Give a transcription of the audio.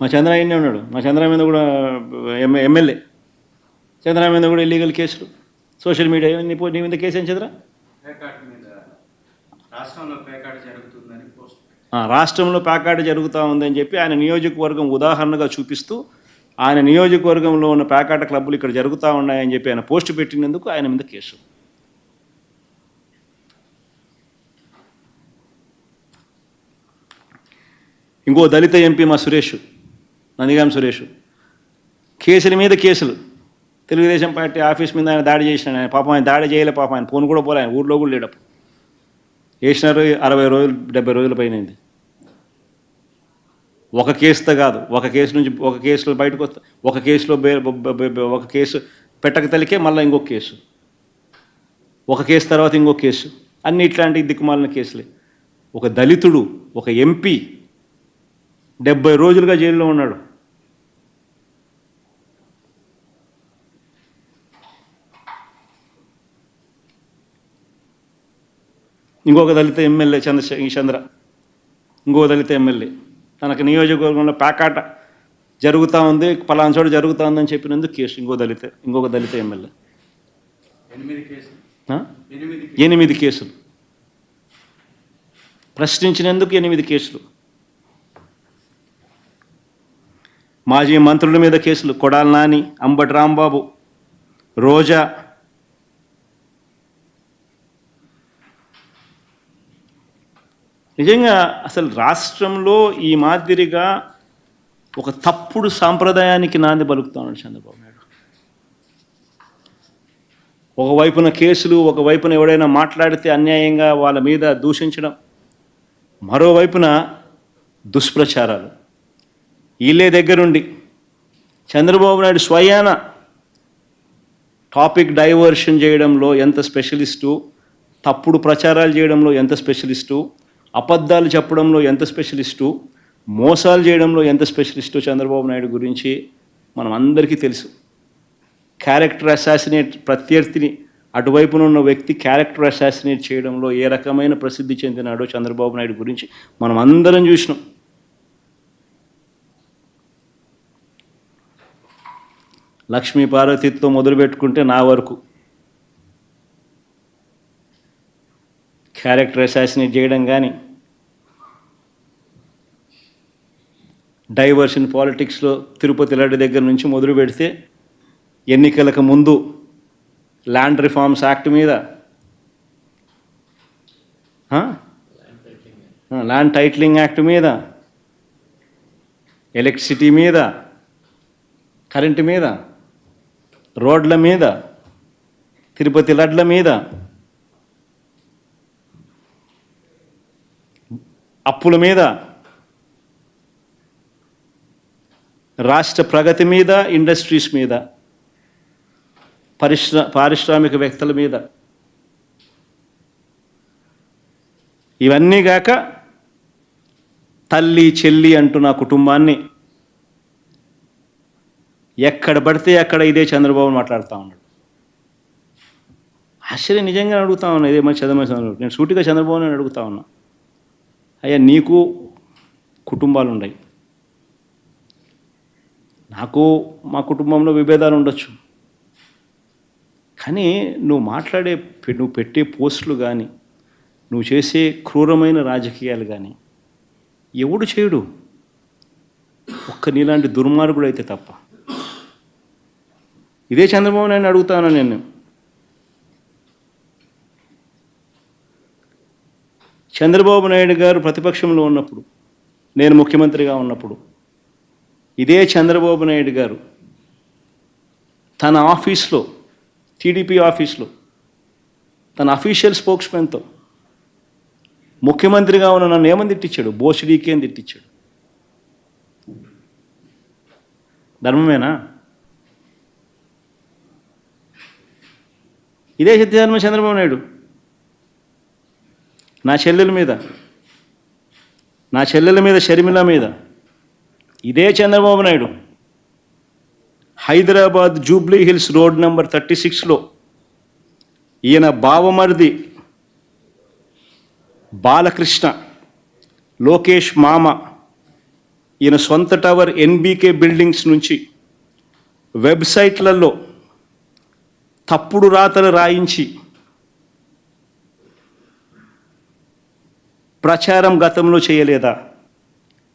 మా చంద్రాయన్నే ఉన్నాడు. మా చంద్ర మీద కూడా ఎమ్మె ఎమ్మెల్యే. చంద్ర మీద కూడా ఇల్లీగల్ కేసులు. సోషల్ మీడియా నీ నీ మీద కేసు ఏం చంద్ర రాష్ట్రంలో ప్యాకాట్ జరుగుతూ ఉందని చెప్పి ఆయన నియోజకవర్గం ఉదాహరణగా చూపిస్తూ ఆయన నియోజకవర్గంలో ఉన్న ప్యాకాట క్లబ్బులు ఇక్కడ జరుగుతూ ఉన్నాయని చెప్పి ఆయన పోస్ట్ పెట్టినందుకు ఆయన మీద కేసు. ఇంకో దళిత ఎంపీ మా సురేష్. నందిగాం సురేష్. కేసుల మీద కేసులు. తెలుగుదేశం పార్టీ ఆఫీస్ మీద ఆయన దాడి చేసిన ఆయన పాపం ఆయన దాడి చేయలే పాపం ఆయన ఫోన్ కూడా పోలే ఆయన ఊర్లో కూడా లేడప్పుడు. వేసినారు అరవై రోజులు డెబ్బై రోజుల పైన ఒక కేసుతో కాదు ఒక కేసు నుంచి ఒక కేసులో బయటకు వస్తా ఒక కేసులో ఒక కేసు పెట్టక తలికే మళ్ళీ ఇంకొక కేసు. ఒక కేసు తర్వాత ఇంకొక కేసు. అన్ని ఇట్లాంటి దిక్కుమాలిన కేసులే. ఒక దళితుడు ఒక ఎంపీ డెబ్బై రోజులుగా జైల్లో ఉన్నాడు. ఇంకొక దళిత ఎమ్మెల్యే చంద్ర చంద్ర. ఇంకో దళిత ఎమ్మెల్యే. తనకు నియోజకవర్గంలో ప్యాకాట జరుగుతూ ఉంది పలానా చోట జరుగుతూ ఉందని చెప్పినందుకు కేసు. ఇంకో దళిత ఇంకొక దళిత ఎమ్మెల్యే. ఎనిమిది కేసులు. ప్రశ్నించినందుకు ఎనిమిది కేసులు. మాజీ మంత్రుల మీద కేసులు కొడాల నాని అంబటి రాంబాబు రోజా. నిజంగా అసలు రాష్ట్రంలో ఈ మాదిరిగా ఒక తప్పుడు సాంప్రదాయానికి నాంది పలుకుతా చంద్రబాబు నాయుడు. ఒకవైపున కేసులు ఒకవైపున ఎవడైనా మాట్లాడితే అన్యాయంగా వాళ్ళ మీద దూషించడం మరోవైపున దుష్ప్రచారాలు. వీళ్ళే దగ్గరుండి. చంద్రబాబు నాయుడు స్వయాన టాపిక్ డైవర్షన్ చేయడంలో ఎంత స్పెషలిస్టు తప్పుడు ప్రచారాలు చేయడంలో ఎంత స్పెషలిస్టు అబద్ధాలు చెప్పడంలో ఎంత స్పెషలిస్టు మోసాలు చేయడంలో ఎంత స్పెషలిస్టు చంద్రబాబు నాయుడు గురించి మనం అందరికీ తెలుసు. క్యారెక్టర్ అసాసినేట్ ప్రత్యర్థిని అటువైపున ఉన్న వ్యక్తి క్యారెక్టర్ అసాసినేట్ చేయడంలో ఏ రకమైన ప్రసిద్ధి చెందినాడో చంద్రబాబు నాయుడు గురించి మనం అందరం చూసినాం. లక్ష్మీ పార్వతితో మొదలు పెట్టుకుంటే నా వరకు. క్యారెక్టర్ అసాసినేట్ చేయడం కానీ డైవర్షన్ పాలిటిక్స్లో తిరుపతి లడ్డు దగ్గర నుంచి మొదలు పెడితే ఎన్నికలకు ముందు ల్యాండ్ రిఫార్మ్స్ యాక్ట్ మీద ల్యాండ్ టైటిలింగ్ యాక్ట్ మీద ఎలక్ట్రిసిటీ మీద కరెంటు మీద రోడ్ల మీద తిరుపతి లడ్ల మీద అప్పుల మీద రాష్ట్ర ప్రగతి మీద ఇండస్ట్రీస్ మీద పరిశ్ర పారిశ్రామికవేత్తల మీద. ఇవన్నీ గాక తల్లి చెల్లి అంటూ నా కుటుంబాన్ని ఎక్కడ పడితే అక్కడ ఇదే చంద్రబాబు మాట్లాడుతూ ఉన్నాడు. ఆశ్చర్యం నిజంగా అడుగుతా ఉన్నా ఇదే మంచి చంద్రబాబు చంద్రబాబు. నేను సూటిగా చంద్రబాబు నేను అడుగుతా ఉన్నా. అయ్యా నీకు కుటుంబాలు ఉన్నాయి నాకు మా కుటుంబంలో విభేదాలు ఉండొచ్చు. కానీ నువ్వు మాట్లాడే నువ్వు పెట్టే పోస్టులు కానీ నువ్వు చేసే క్రూరమైన రాజకీయాలు కానీ ఎవడు చేయడు. ఒక్క నీలాంటి దుర్మార్గుడు అయితే తప్ప. ఇదే చంద్రబాబు నాయుడు అడుగుతాను నేను చంద్రబాబు నాయుడు గారు ప్రతిపక్షంలో ఉన్నప్పుడు నేను ముఖ్యమంత్రిగా ఉన్నప్పుడు ఇదే చంద్రబాబు నాయుడు గారు తన ఆఫీస్లో టీడీపీ ఆఫీస్లో తన అఫీషియల్ స్పోక్స్మెన్తో ముఖ్యమంత్రిగా ఉన్న నన్ను ఏమని తిట్టించాడు? బోసిడీకి అని తిట్టించాడు? ధర్మమేనా? ఇదే సిద్ధార్థమ చంద్రబాబు నాయుడు. నా చెల్లెల మీద నా చెల్లెల మీద షర్మిల మీద ఇదే Chandrababu Naidu. Hyderabad Jubilee Hills road number thirty సిక్స్లో ఈయన బావమరిది బాలకృష్ణ లోకేష్ మామ ఈయన సొంత టవర్ ఎన్బీకే బిల్డింగ్స్ నుంచి వెబ్సైట్లలో తప్పుడు రాతలు రాయించి ప్రచారం గతంలో చేయలేదా?